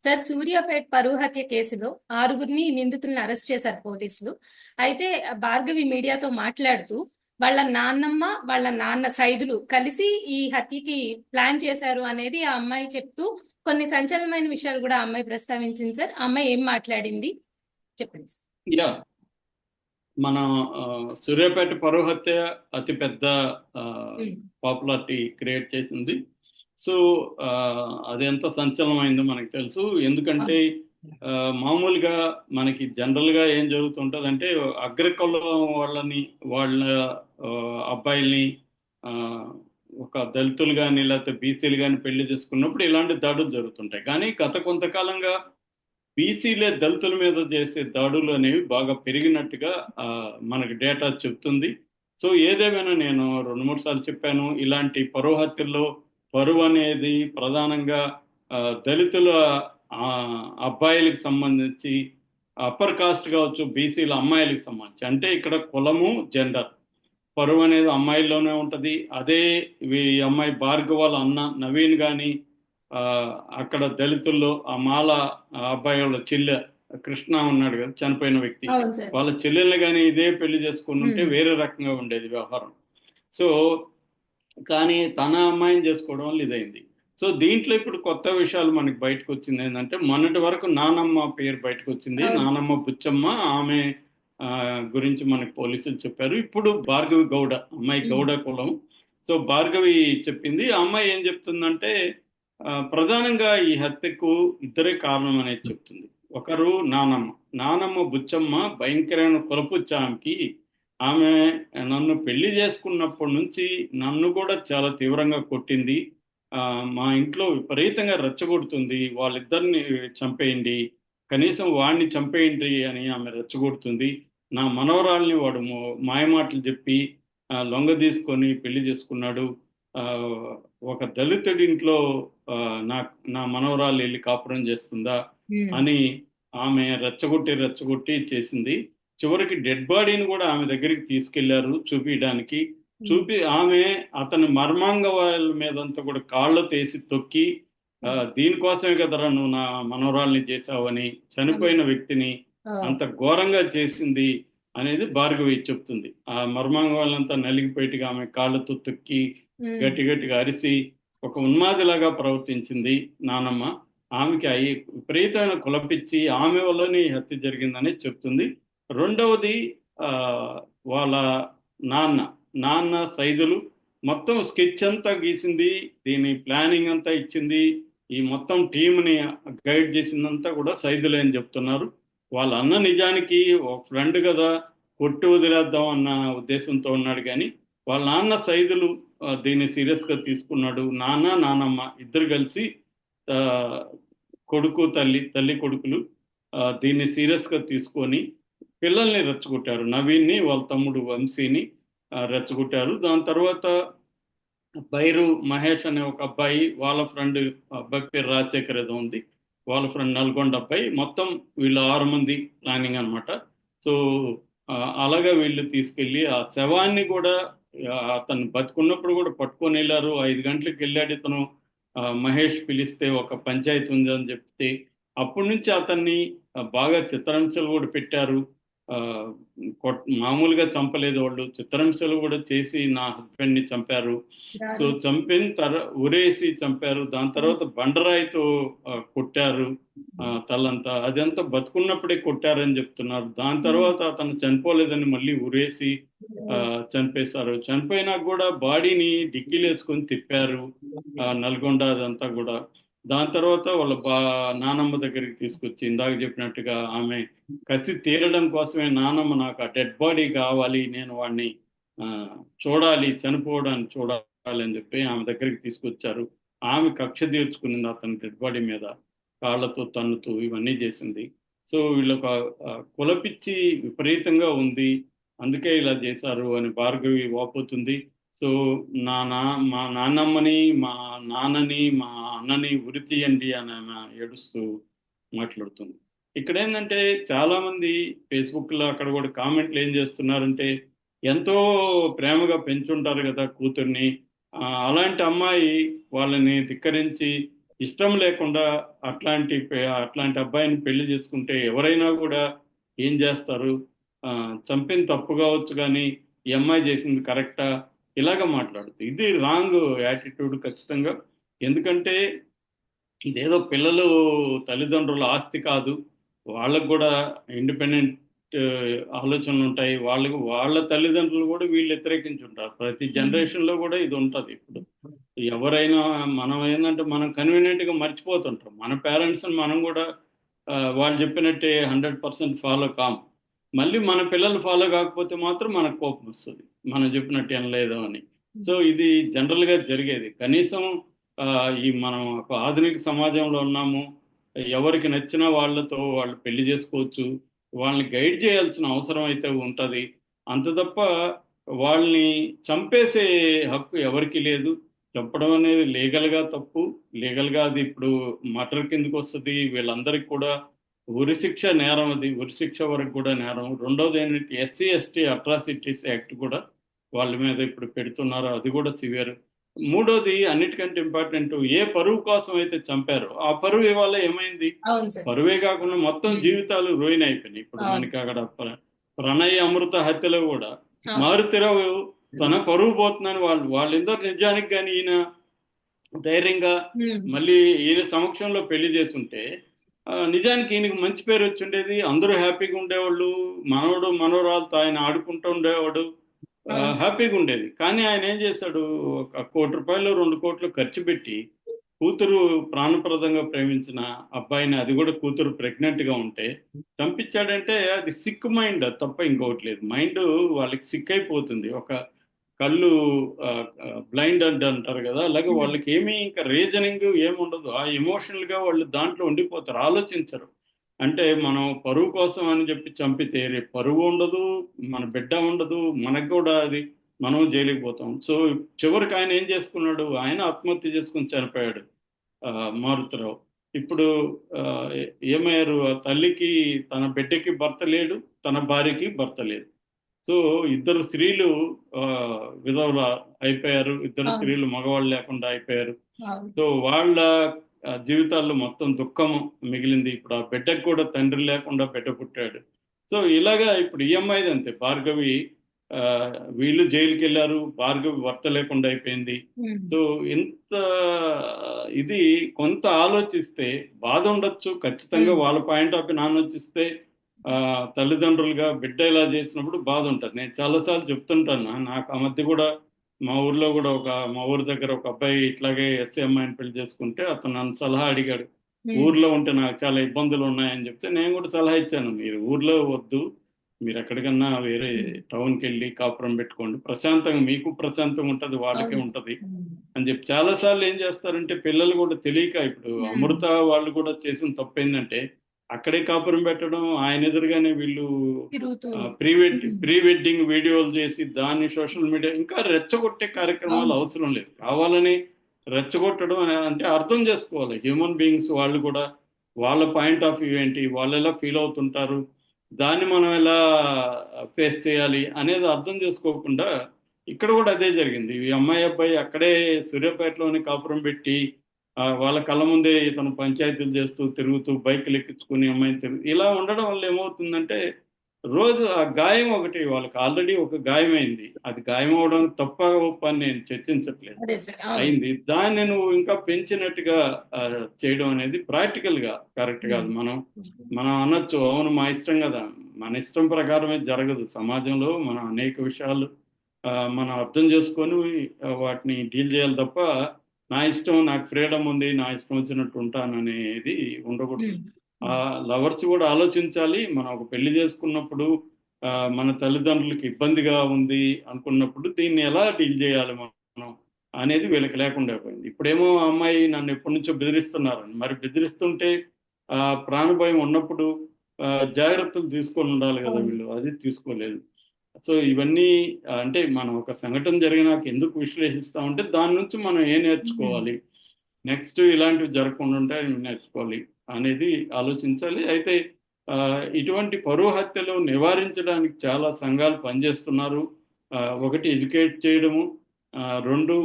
Sir Suryapet పరువు హత్య కేసులో ఆరుగురిని నిందితుల్ని అరెస్ట్ చేశారు పోలీసులు. అయితే భార్గవి మీడియాతో మాట్లాడుతూ వాళ్ళ నాన్నమ్మ వాళ్ళ నాన్న సైదులు కలిసి ఈ హత్యకి ప్లాన్ చేశారు అనేది ఆ అమ్మాయి చెప్తూ కొన్ని సంచలనమైన విషయాలు కూడా ఆ అమ్మాయి ప్రస్తావించింది సార్. ఆ అమ్మాయి ఏం మాట్లాడింది? చెప్పండి సార్. మన సూర్యాపేట పరువు హత్య అతి పెద్ద పాపులారిటీ క్రియేట్ చేసింది సో ఆ, అది ఎంత సంచలనమైందో మనకు తెలుసు. ఎందుకంటే మామూలుగా మనకి జనరల్గా ఏం జరుగుతుంటదంటే అగ్రకులం వాళ్ళని వాళ్ళ అబ్బాయిల్ని ఒక దళితులు కానీ లేకపోతే బీసీలు కానీ పెళ్ళి చేసుకున్నప్పుడు ఇలాంటి దాడులు జరుగుతుంటాయి. కానీ గత కొంతకాలంగా బీసీలే దళితుల మీద చేసే దాడులు అనేవి బాగా పెరిగినట్టుగా మనకి డేటా చెప్తుంది. సో ఏదేమైనా నేను రెండు మూడు సార్లు చెప్పాను. ఇలాంటి పరువు హత్యల్లో పరువు అనేది ప్రధానంగా దళితుల అబ్బాయిలకు సంబంధించి అప్పర్ కాస్ట్ కావచ్చు బీసీల అమ్మాయిలకు సంబంధించి. అంటే ఇక్కడ కులము జెండర్ పరువు అనేది అమ్మాయిల్లోనే ఉంటది. అదే ఈ అమ్మాయి భార్గవ వాళ్ళ అన్న నవీన్ కానీ అక్కడ దళితుల్లో ఆ మాల అబ్బాయి వాళ్ళ చెల్లె కృష్ణ ఉన్నాడు కదా చనిపోయిన వ్యక్తి. వాళ్ళ చెల్లెల్ని కానీ ఇదే పెళ్ళి చేసుకుని ఉంటే. వేరే రకంగా ఉండేది వ్యవహారం. సో కానీ తన అమ్మాయిని చేసుకోవడం వల్ల ఇదైంది సో దీంట్లో ఇప్పుడు కొత్త విషయాలు మనకి బయటకు వచ్చింది ఏంటంటే మొన్నటి వరకు నానమ్మ పేరు బయటకు వచ్చింది. నానమ్మ బుచ్చమ్మ ఆమె గురించి మనకి పోలీసులు చెప్పారు. ఇప్పుడు భార్గవి గౌడ అమ్మాయి. గౌడ కులం. సో భార్గవి చెప్పింది. ఆ అమ్మాయి ఏం చెప్తుందంటే ప్రధానంగా ఈ హత్యకు ఇద్దరే కారణం అనేది చెప్తుంది. ఒకరు నానమ్మ. నానమ్మ బుచ్చమ్మ భయంకరమైన కులపుచ్చ ఆమెకి ఆమె నన్ను పెళ్ళి చేసుకున్నప్పటి నుంచి నన్ను కూడా చాలా తీవ్రంగా కొట్టింది. ఆ, మా ఇంట్లో విపరీతంగా రెచ్చగొడుతుంది. వాళ్ళిద్దరిని చంపేయండి. కనీసం వాడిని చంపేయండి అని ఆమె రెచ్చగొడుతుంది. నా మనవరాల్ని వాడు మాయమాటలు చెప్పి లొంగ తీసుకొని పెళ్ళి చేసుకున్నాడు. ఆ, ఒక దళితుడి ఇంట్లో నా నా మనవరాలు వెళ్ళి కాపురం చేస్తుందా అని ఆమె రెచ్చగొట్టి రెచ్చగొట్టి చేసింది. చివరికి డెడ్ బాడీని కూడా ఆమె దగ్గరికి తీసుకెళ్ళారు చూపించడానికి చూపి ఆమె అతని మర్మాంగవాల మీదంతా కూడా కాళ్ళు తీసి తొక్కి దీనికోసమే కదరా నువ్వు నా మనవరాల్ని చేశావని చనిపోయిన వ్యక్తిని అంత ఘోరంగా చేసింది అనేది భార్గవి చెప్తుంది. ఆ మర్మాంగవాళ్ళంతా నలిగిపోయిగా ఆమె కాళ్ళతో తొక్కి గట్టి గట్టిగా అరిసి ఒక ఉన్మాదిలాగా ప్రవర్తించింది నానమ్మ. ఆమెకి అయ్యి విపరీతమైన కులపిచ్చి ఆమె వల్లనే హత్య జరిగిందని చెప్తుంది. రెండవది వాళ్ళ నాన్న నాన్న సైదులు. మొత్తం స్కెచ్ అంతా గీసింది దీని ప్లానింగ్ అంతా ఇచ్చింది. ఈ మొత్తం టీంని గైడ్ చేసిందంతా కూడా సైదులే అని చెప్తున్నారు. వాళ్ళ అన్న నిజానికి ఒక ఫ్రెండ్ కదా కొట్టి వదిలేద్దాం అన్న ఉద్దేశంతో ఉన్నాడు కానీ వాళ్ళ నాన్న సైదులు దీన్ని సీరియస్గా తీసుకున్నాడు. నాన్న నానమ్మ ఇద్దరు కలిసి కొడుకు తల్లి తల్లి కొడుకులు దీన్ని సీరియస్గా తీసుకొని పిల్లల్ని రెచ్చగొట్టారు. నవీన్ని వాళ్ళ తమ్ముడు వంశీని రెచ్చగొట్టారు. దాని తర్వాత బైరు మహేష్ అనే ఒక అబ్బాయి వాళ్ళ ఫ్రెండ్ అబ్బాయి పేరు రాజశేఖర్ ఏదో ఉంది. వాళ్ళ ఫ్రెండ్ నల్గొండ అబ్బాయి. మొత్తం వీళ్ళు ఆరు మంది ప్లానింగ్ అనమాట సో అలాగా వీళ్ళు తీసుకెళ్ళి ఆ శవాన్ని కూడా అతను బతుకున్నప్పుడు కూడా పట్టుకొని వెళ్ళారు. ఐదు గంటలకు వెళ్ళాడు ఇతను. మహేష్ పిలిస్తే ఒక పంచాయతీ ఉంది అని చెప్తే అప్పటి నుంచి అతన్ని బాగా చిత్రహింసలు కూడా పెట్టారు. మామూలుగా చంపలేదు వాళ్ళు. చిత్రహింసలు కూడా చేసి నా హస్బెండ్ని చంపారు సో చంపిన తర ఉరేసి చంపారు. దాని తర్వాత బండరాయితో కొట్టారు తలంతా. అదంతా బతుకున్నప్పుడే కొట్టారని చెప్తున్నారు. దాని తర్వాత అతను చనిపోలేదని మళ్ళీ ఉరేసి ఆ, చంపేశారు. చనిపోయినా కూడా బాడీని డిక్కీలు వేసుకొని తిప్పారు నల్గొండ అదంతా కూడా. దాని తర్వాత వాళ్ళ బా నానమ్మ దగ్గరికి తీసుకొచ్చి ఇందాక చెప్పినట్టుగా ఆమె కసి తీరడం కోసమే నానమ్మ నాకు ఆ డెడ్ బాడీ కావాలి నేను వాడిని చూడాలి చనిపోవడాన్ని చూడాలి అని చెప్పి ఆమె దగ్గరికి తీసుకొచ్చారు. ఆమె కక్ష తీర్చుకునింది అతని డెడ్ బాడీ మీద కాళ్ళతో తన్నుతూ ఇవన్నీ చేసింది. సో వీళ్ళొక కులపిచ్చి విపరీతంగా ఉంది అందుకే ఇలా చేశారు అని భార్గవి వాపోతుంది. సో నా నా మా నాన్నమ్మని మా నాన్నని మా అన్నని ఉరి తీయండి అని ఆమె ఏడుస్తూ మాట్లాడుతుంది. ఇక్కడ ఏంటంటే చాలా మంది ఫేస్బుక్లో అక్కడ కూడా కామెంట్లు ఏం చేస్తున్నారంటే ఎంతో ప్రేమగా పెంచుంటారు కదా కూతుర్ని. అలాంటి అమ్మాయి వాళ్ళని ధిక్కరించి ఇష్టం లేకుండా అట్లాంటి అట్లాంటి అబ్బాయిని పెళ్ళి చేసుకుంటే ఎవరైనా కూడా ఏం చేస్తారు? ఆ, చంపిన తప్పు కావచ్చు కానీ ఈ అమ్మాయి చేసింది కరెక్టా? ఇలాగ మాట్లాడుతుంది ఇది రాంగ్ యాటిట్యూడ్ ఖచ్చితంగా. ఎందుకంటే ఇదేదో పిల్లలు తల్లిదండ్రుల ఆస్తి కాదు. వాళ్ళకు కూడా ఇండిపెండెంట్ ఆలోచనలు ఉంటాయి. వాళ్ళకు వాళ్ళ తల్లిదండ్రులు కూడా వీళ్ళు వ్యతిరేకించి ఉంటారు ప్రతి జనరేషన్లో కూడా ఇది ఉంటది ఇప్పుడు. ఎవరైనా మనం ఏంటంటే మనం కన్వీనియంట్గా మర్చిపోతుంటాం. మన పేరెంట్స్ మనం కూడా వాళ్ళు చెప్పినట్టే హండ్రెడ్ పర్సెంట్ ఫాలో కాం. మళ్ళీ మన పిల్లలు ఫాలో కాకపోతే మాత్రం మనకు కోపం వస్తుంది. మనం చెప్పినట్టు ఏం లేదు అని. సో ఇది జనరల్గా జరిగేది. కనీసం ఈ మనం ఒక ఆధునిక సమాజంలో ఉన్నాము. ఎవరికి నచ్చిన వాళ్ళతో వాళ్ళు పెళ్ళి చేసుకోవచ్చు. వాళ్ళని గైడ్ చేయాల్సిన అవసరం అయితే ఉంటుంది. అంత తప్ప వాళ్ళని చంపేసే హక్కు ఎవరికి లేదు. చంపడం అనేది లీగల్గా తప్పు. లీగల్గా అది ఇప్పుడు మటర్ కిందకి వస్తుంది. వీళ్ళందరికీ కూడా ఉరిశిక్ష నేరం అది. ఉరిశిక్ష వరకు కూడా నేరం. రెండోది ఏంటంటే ఎస్సీ ఎస్టీ అట్రాసిటీస్ యాక్ట్ కూడా వాళ్ళ మీద ఇప్పుడు పెడుతున్నారు. అది కూడా సివియర్ మూడోది అన్నిటికంటే ఇంపార్టెంట్ ఏ పరువు కోసం అయితే చంపారో ఆ పరువు ఇవాళ ఏమైంది పరువే కాకుండా మొత్తం. జీవితాలు రోయిన్ అయిపోయినాయి ఇప్పుడు. మనకి అక్కడ ప్ర- ప్రణయ్ అమృత హత్యలో కూడా. మారుతిరావు తన పరువు పోతుందని వాళ్ళు వాళ్ళిద్దరు నిజానికి కానీ ఈయన ధైర్యంగా. మళ్ళీ ఈయన సమక్షంలో పెళ్ళి చేసుంటే నిజానికి ఈయనకి మంచి పేరు వచ్చి ఉండేది అందరూ హ్యాపీగా ఉండేవాళ్ళు మనవడు మనవరాలతో ఆయన ఆడుకుంటూ ఉండేవాడు. హ్యాపీగా ఉండేది కానీ ఆయన ఏం చేశాడు ఒక కోటి రూపాయలు రెండు కోట్లు ఖర్చు పెట్టి కూతురు ప్రాణప్రదంగా ప్రేమించిన అబ్బాయిని అది కూడా కూతురు ప్రెగ్నెంట్గా ఉంటే చంపించాడంటే అది సిక్ మైండ్ తప్ప ఇంకొకటి లేదు. మైండ్ వాళ్ళకి సిక్ అయిపోతుంది. ఒక కళ్ళు బ్లైండ్ అండ్ అంటారు కదా అలాగే. వాళ్ళకి ఏమీ ఇంకా రీజనింగ్ ఏముండదు. ఆ ఎమోషనల్గా వాళ్ళు దాంట్లో ఉండిపోతారు ఆలోచించరు. అంటే మనం పరువు కోసం అని చెప్పి చంపితే రేపు పరువు ఉండదు మన బిడ్డ ఉండదు మనకు కూడా అది మనం జైలుకి పోతాం. సో చివరికి ఆయన ఏం చేసుకున్నాడు? ఆయన ఆత్మహత్య చేసుకుని చనిపోయాడు మారుతిరావు. ఇప్పుడు ఏమయ్యారు? ఆ తల్లికి తన బిడ్డకి భర్త లేడు తన భార్యకి భర్త లేదు. సో ఇద్దరు స్త్రీలు విధవులు అయిపోయారు. ఇద్దరు. స్త్రీలు మగవాళ్ళు లేకుండా అయిపోయారు. సో వాళ్ళ జీవితాల్లో మొత్తం దుఃఖం మిగిలింది. ఇప్పుడు ఆ బిడ్డకు కూడా తండ్రి లేకుండా బిడ్డ పుట్టాడు. సో ఇలాగా ఇప్పుడు ఈఎంఐది అంతే. భార్గవి వీళ్ళు జైలుకి వెళ్ళారు భార్గవి భర్త లేకుండా అయిపోయింది. సో ఇంత ఇది కొంత ఆలోచిస్తే బాధ ఉండొచ్చు. ఖచ్చితంగా. వాళ్ళ పాయింట్ ఆఫ్ వ్యూ ఆలోచిస్తే తల్లిదండ్రులుగా బిడ్డ ఇలా చేసినప్పుడు బాధ ఉంటుంది. నేను చాలాసార్లు చెప్తుంటాను నాకు ఆ మధ్య కూడా మా ఊర్లో కూడా ఒక మా ఊరి దగ్గర ఒక అబ్బాయి ఇట్లాగే ఎస్సీ అమ్మాయిని పెళ్ళి చేసుకుంటే అతను నన్ను సలహా అడిగాడు. ఊర్లో ఉంటే నాకు చాలా ఇబ్బందులు ఉన్నాయని చెప్తే నేను కూడా సలహా ఇచ్చాను మీరు ఊర్లో వద్దు మీరు ఎక్కడికన్నా వేరే టౌన్కి వెళ్ళి కాపురం పెట్టుకోండి ప్రశాంతంగా మీకు ప్రశాంతంగా ఉంటుంది వాళ్ళకే. ఉంటది. అని చెప్పి చాలా సార్లు ఏం చేస్తారంటే పిల్లలు కూడా తెలియక ఇప్పుడు. అమృత వాళ్ళు కూడా చేసిన తప్పు ఏంటంటే అక్కడే కాపురం పెట్టడం ఆయన ఎదురుగానే వీళ్ళు ప్రీ వెడ్. ప్రీ వెడ్డింగ్ వీడియోలు చేసి దాన్ని సోషల్ మీడియా ఇంకా రెచ్చగొట్టే కార్యక్రమాలు. అవసరం లేదు కావాలని రెచ్చగొట్టడం అంటే అర్థం చేసుకోవాలి హ్యూమన్ బీయింగ్స్ వాళ్ళు కూడా వాళ్ళ పాయింట్ ఆఫ్ వ్యూ ఏంటి వాళ్ళు ఎలా ఫీల్ అవుతుంటారు దాన్ని మనం ఎలా ఫేస్ చేయాలి అనేది అర్థం చేసుకోకుండా ఇక్కడ కూడా అదే జరిగింది ఈ అమ్మాయి అబ్బాయి అక్కడే సూర్యాపేటలోని కాపురం పెట్టి వాళ్ళ కళ్ళ ముందే ఇతను పంచాయతీలు చేస్తూ తిరుగుతూ బైకులు ఎక్కించుకుని అమ్మాయిని తిరుగు ఇలా ఉండడం వల్ల ఏమవుతుందంటే రోజు ఆ గాయం ఒకటి వాళ్ళకి ఆల్రెడీ ఒక గాయమైంది. అది గాయం అవడం తప్ప అని నేను చర్చించట్లేదు. అయింది. దాన్ని నువ్వు ఇంకా పెంచినట్టుగా చేయడం అనేది ప్రాక్టికల్గా కరెక్ట్ కాదు. మనం మనం అనొచ్చు. అవును మా ఇష్టం కదా. మన ఇష్టం ప్రకారమే జరగదు. సమాజంలో మనం అనేక విషయాలు మనం అర్థం చేసుకొని వాటిని డీల్ చేయాలి తప్ప నా ఇష్టం నాకు ఫ్రీడమ్ ఉంది నా ఇష్టం వచ్చినట్టు ఉంటాను అనేది ఉండకూడదు. ఆ లవర్స్ కూడా ఆలోచించాలి. మనం ఒక పెళ్ళి చేసుకున్నప్పుడు ఆ, మన తల్లిదండ్రులకి ఇబ్బందిగా ఉంది అనుకున్నప్పుడు దీన్ని ఎలా డీల్ చేయాలి మనం అనేది వీళ్ళకి లేకుండా పోయింది. ఇప్పుడేమో అమ్మాయి నన్ను ఎప్పటి నుంచో బెదిరిస్తున్నారు మరి బెదిరిస్తుంటే ఆ ప్రాణభయం ఉన్నప్పుడు జాగ్రత్తలు తీసుకొని ఉండాలి కదా. వీళ్ళు. అది తీసుకోలేదు. సో ఇవన్నీ అంటే మనం ఒక సంఘటన జరిగినాక ఎందుకు విశ్లేషిస్తామంటే దాని నుంచి మనం ఏం నేర్చుకోవాలి? నెక్స్ట్ ఇలాంటివి జరగకుండా ఉంటే నేర్చుకోవాలి అనేది ఆలోచించాలి. అయితే ఇటువంటి పరువు హత్యలు నివారించడానికి చాలా సంఘాలు పనిచేస్తున్నారు. ఒకటి ఎడ్యుకేట్ చేయడము రెండు